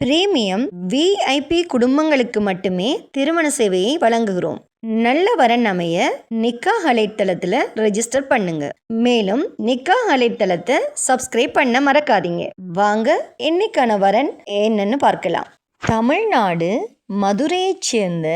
Premium VIP குடும்பங்களுக்கு மட்டுமே திருமண சேவையை வழங்குகிறோம். நல்ல வரன் அமைய நிக்கா அலைத்தளத்தில் ரெஜிஸ்டர் பண்ணுங்க. மேலும் நிக்கா அலைத்தளத்தை சப்ஸ்கிரைப் பண்ண மறக்காதீங்க. வாங்க இன்னைக்கான வரன் என்னன்னு பார்க்கலாம். தமிழ்நாடு மதுரையைச் சேர்ந்த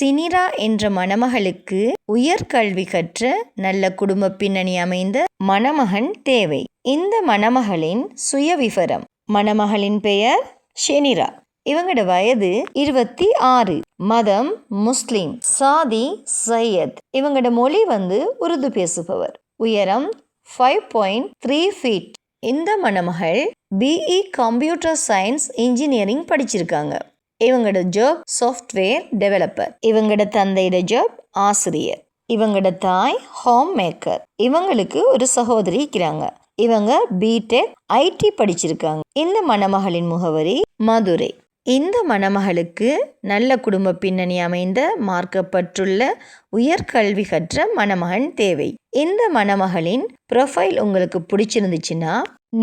சினிரா என்ற மணமகளுக்கு உயர்கல்வி கற்ற நல்ல குடும்ப பின்னணி அமைந்த மணமகன் தேவை. இந்த மணமகளின் சுயவிவரம். மணமகளின் பெயர் ஷெனிரா. இவங்களோட வயது இருபத்தி ஆறு. மதம் முஸ்லிம். சாதி சையத். இவங்களோட மொழி வந்து உருது பேசுபவர். உயரம் ஃபைவ் பாயிண்ட் த்ரீ ஃபீட் இந்த மணமகள் பிஇ கம்ப்யூட்டர் சயின்ஸ் இன்ஜினியரிங் படிச்சிருக்காங்க. இவங்களோட ஜாப் சாஃப்ட்வேர் டெவலப்பர் இவங்களோட தந்தையோட ஜாப் ஆசிரியர். இவங்களோட தாய் ஹோம் மேக்கர் இவங்களுக்கு ஒரு சகோதரி இருக்கிறாங்க. இவங்க பிடெக் ஐடி படிச்சிருக்காங்க. இந்த மணமகளின் முகவரி மதுரை. இந்த மணமகளுக்கு நல்ல குடும்ப பின்னணி அமைந்த மார்க்கப்பட்டுள்ள உயர்கல்வி கற்ற மணமகன் தேவை. இந்த மணமகளின் ப்ரொஃபைல் உங்களுக்கு பிடிச்சிருந்துச்சுன்னா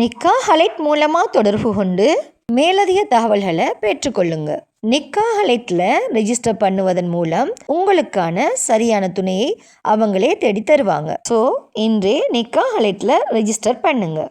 நிக்கா ஹலைட் மூலமாக தொடர்பு கொண்டு மேலதிக தகவல்களை பெற்றுக்கொள்ளுங்க. நிக்கா ஹலைட்டில் ரெஜிஸ்டர் பண்ணுவதன் மூலம் உங்களுக்கான சரியான துணையை அவங்களே தேடி தருவாங்க ஸோ இன்றே நிக்கா ஹலைட்டில் ரெஜிஸ்டர் பண்ணுங்கள்